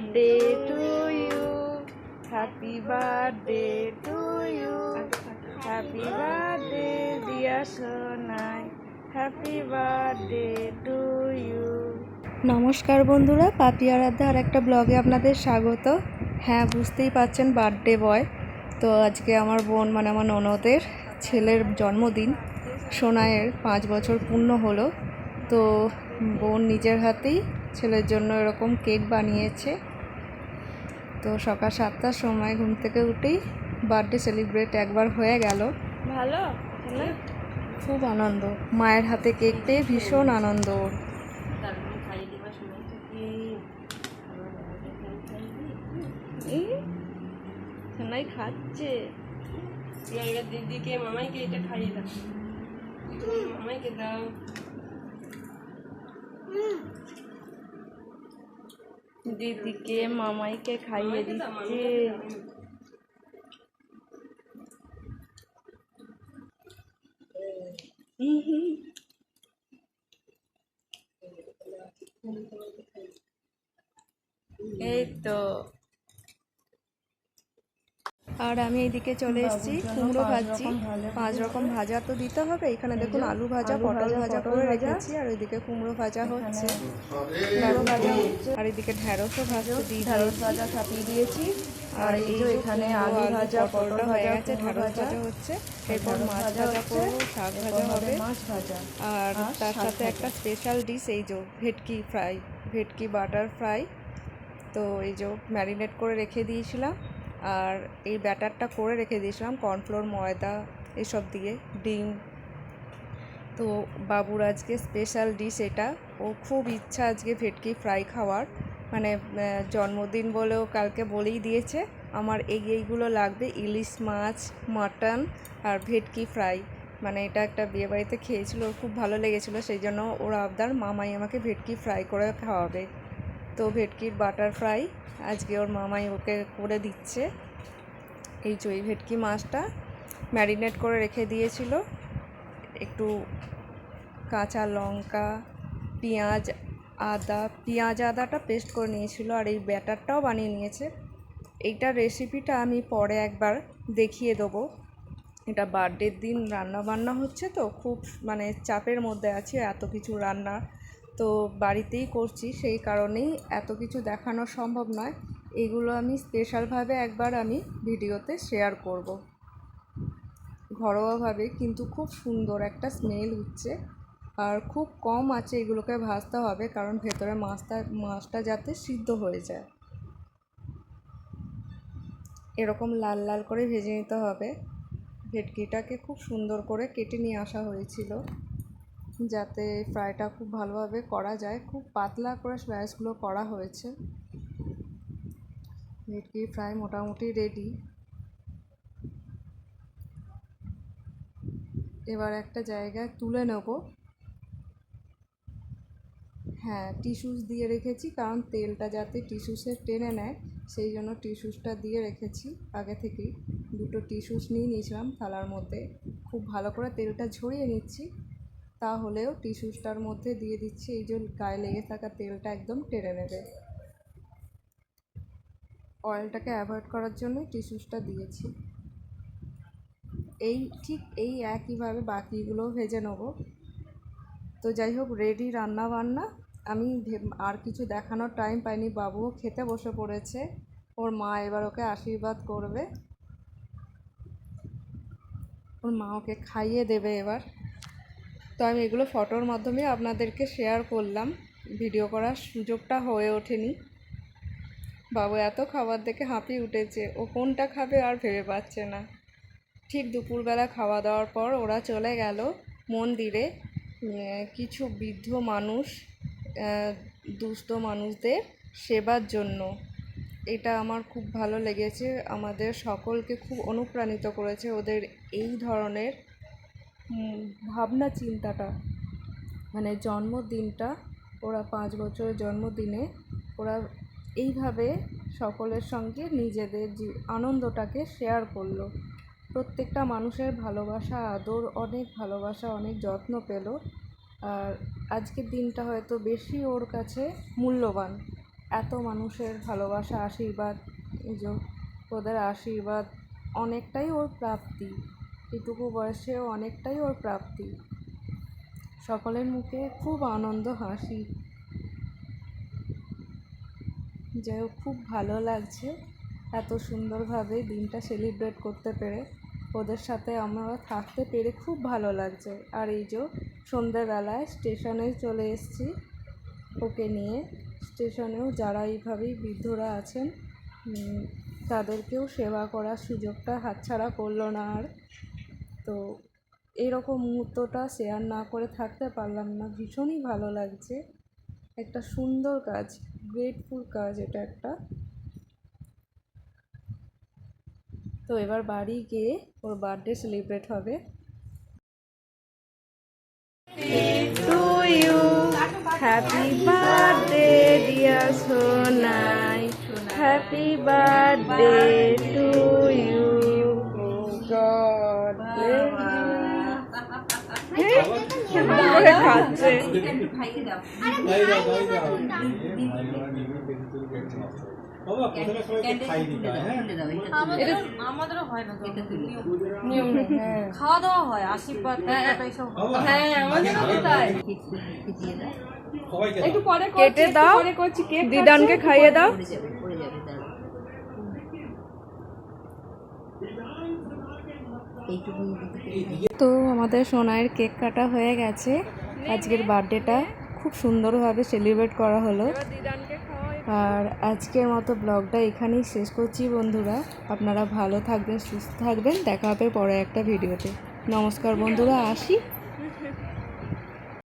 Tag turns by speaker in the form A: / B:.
A: Birthday to you happy birthday to you happy birthday Diya Sonai happy birthday to you নমস্কার বন্ধুরা পাপিয়ার আর একটা ব্লগে আপনাদের স্বাগত। হ্যাঁ বুঝতেই পাচ্ছেন বার্থডে বয় তো আজকে আমার বোন মানে আমার ননদের ছেলের জন্মদিন। সোনাইয়ের পাঁচ বছর পূর্ণ হলো। তো বোন নিজের হাতেই ছেলের জন্য এরকম কেক বানিয়েছে। তো সকাল সাতটার সময় ঘুম থেকে উঠেই বার্থডে সেলিব্রেট একবার হয়ে গেল।
B: ভালো?
A: খুব আনন্দ। মায়ের হাতে কেক পেয়ে ভীষণ আনন্দ সোনাই খাচ্ছে।
B: এবার দিদিকে মামাইকে এটা খাইয়ে দাও। মামাইকে দাও।
A: দিদিকে মামাইকে খাইয়ে দিচ্ছে। এই তো। আর আমি এইদিকে চলে এসেছি। কুমড়ো ভাজছি। পাঁচ রকম ভাজা তো দিতে হবে। এখানে দেখুন আলু ভাজা পটল ভাজা করে রেখেছি আর ওইদিকে কুমড়ো ভাজা হচ্ছে। কুমড়ো ভাজা হচ্ছে। আর এদিকে ঢ্যাঁড়সও ভাজা দিই ঢ্যাঁড়স ভাজা চাপিয়ে দিয়েছি। আর এই যে এখানে আলু ভাজা পটল হয়ে গেছে ঢ্যাঁড়স ভাজা। হচ্ছে। এরপর মাছ ভাজা করব শাক ভাজা হবে মাছ ভাজা। আর তার সাথে একটা স্পেশাল ডিশ এই যে ভেটকি ফ্রাই ভেটকি বাটার ফ্রাই তো এই যে ম্যারিনেট করে রেখে দিয়েছিলাম। আর এই ব্যাটারটা করে রেখে দিয়েছিলাম, কর্নফ্লোর, ময়দা, এসব দিয়ে, ডিম। তো বাবুর আজকে স্পেশাল ডিশ এটা। ও খুব ইচ্ছা আজকে ভেটকি ফ্রাই খাওয়ার। মানে জন্মদিন বলেও কালকে বলেই দিয়েছে, আমার এই এইগুলো লাগবে, ইলিশ মাছ, মাটন আর ভেটকি ফ্রাই মানে এটা একটা বিয়েবাড়িতে খেয়েছিল খুব ভালো লেগেছিল, সেই জন্য ওর আবদার, মামাই আমাকে ভেটকি ফ্রাই করে খাওয়াবে। তো ভেটকির বাটার ফ্রাই আজকে ওর মামাই ওকে করে দিচ্ছে। এই চই ভেটকি মাছটা ম্যারিনেট করে রেখে দিয়েছিল। একটু কাঁচা লঙ্কা, পেঁয়াজ, আদা, পেঁয়াজ, আদাটা পেস্ট করে নিয়েছিল আর এই ব্যাটারটাও বানিয়ে নিয়েছে। এইটার রেসিপিটা আমি পরে একবার দেখিয়ে দেবো। এটা বার্থডের দিন রান্না বান্না হচ্ছে তো, খুব মানে চাপের মধ্যে আছি, এত কিছু রান্না তো বাড়িতেই করছি, সেই কারণেই এত কিছু দেখানো সম্ভব নয়। এগুলো আমি স্পেশালভাবে একবার আমি ভিডিওতে শেয়ার করব। ঘরোয়াভাবে কিন্তু খুব সুন্দর একটা স্মেল হচ্ছে। আর খুব কম আছে এগুলোকে ভাজতে হবে, কারণ ভেতরে মাছটা মাছটা যাতে সিদ্ধ হয়ে যায়। এরকম লাল লাল করে ভেজে নিতে হবে। ভেটকিটাকে খুব সুন্দর করে কেটে নিয়ে আসা হয়েছিল। যাতে ফ্রাইটা খুব ভালোভাবে করা যায়। খুব পাতলা করে স্লাইসগুলো করা হয়েছে। ভেটকি ফ্রাই মোটামুটি রেডি এবার একটা জায়গায় তুলে নেব। হ্যাঁ টিস্যুস দিয়ে রেখেছি, কারণ তেলটা যাতে টিস্যুসে টেনে নেয়, সেই জন্য টিস্যুসটা দিয়ে রেখেছি আগে থেকেই। দুটো টিস্যুস নিয়ে নিয়েছিলাম থালার মধ্যে। খুব ভালো করে তেলটা ঝরিয়ে নিচ্ছি। তাহলেও টিস্যুসটার মধ্যে দিয়ে দিচ্ছি, এই যে গায়ে লেগে থাকা তেলটা একদম টেনে নেবে। অয়েলটাকে অ্যাভয়েড করার জন্যই টিস্যুসটা দিয়েছি। এই ঠিক এই একইভাবে বাকিগুলো ভেজে নেব। তো যাই হোক রেডি রান্না বান্না। আমি আর কিছু দেখানোর টাইম পাইনি। বাবুও খেতে বসে পড়েছে। ওর মা এবার ওকে আশীর্বাদ করবে। ওর মা ওকে খাইয়ে দেবে এবার। তো আমি এগুলো ফটোর মাধ্যমে আপনাদেরকে শেয়ার করলাম। ভিডিও করার সুযোগটা হয়ে ওঠেনি। বাবু এত খাবার দেখে হাঁপিয়ে উঠেছে, ও কোনটা খাবে আর ভেবে পাচ্ছে না। ঠিক দুপুরবেলা খাওয়া দাওয়ার পর ওরা চলে গেল মন্দিরে। কিছু বৃদ্ধ মানুষ দুস্থ মানুষদের সেবার জন্য। এটা আমার খুব ভালো লেগেছে। আমাদের সকলকে খুব অনুপ্রাণিত করেছে ওদের এই ধরনের ভাবনা চিন্তাটা। মানে জন্মদিনটা, ওরা পাঁচ বছরের জন্মদিনে ওরা এইভাবে সকলের সঙ্গে নিজেদের আনন্দটাকে শেয়ার করল। প্রত্যেকটা মানুষের ভালোবাসা, আদর, অনেক ভালোবাসা, অনেক যত্ন পেল। আর আজকের দিনটা হয়তো বেশি ওর কাছে মূল্যবান। এত মানুষের ভালোবাসা, আশীর্বাদ, এই যে ওদের আশীর্বাদ, অনেকটাই ওর প্রাপ্তি। এটুকু বয়সেও অনেকটাই ওর প্রাপ্তি। সকলের মুখে খুব আনন্দ, হাসি। যাই খুব ভালো লাগছে এত সুন্দরভাবে দিনটা সেলিব্রেট করতে পেরে। ওদের সাথে আমরা থাকতে পেরে খুব ভালো লাগছে। আর এই যে সন্ধ্যেবেলায় স্টেশনে চলে এসেছি, ওকে নিয়ে। স্টেশনেও যারা এইভাবেই বৃদ্ধরা আছেন তাদেরকেও সেবা করার সুযোগটা হাতছাড়া করল না আর। তো এরকম মুহূর্তটা শেয়ার না করে থাকতে পারলাম না। ভীষণই ভালো লাগছে। একটা সুন্দর কাজ গ্রেটফুল কাজ এটা একটা। তো এবার বাড়ি গিয়ে ওর বার্থডে সেলিব্রেট হবে। Happy birthday dear Sonai happy birthday to you
C: নিয়ম। নেই খাওয়া দাওয়া হয় আশীর্বাদ
B: হ্যাঁ আমাদেরও তো তাই। একটু পরে
A: কেটে দাও।
B: পরে করছি কেক
A: দিদানকে খাইয়ে দাও। তো আমাদের সোনায়ের কেক কাটা হয়ে গেছে। আজকের বার্থডেটা খুব সুন্দরভাবে সেলিব্রেট করা হলো। আর আজকের মতো ব্লগটা এখানেই শেষ করছি বন্ধুরা। আপনারা ভালো থাকবেন, সুস্থ থাকবেন। দেখা হবে পরে একটা ভিডিওতে। নমস্কার বন্ধুরা, আসি।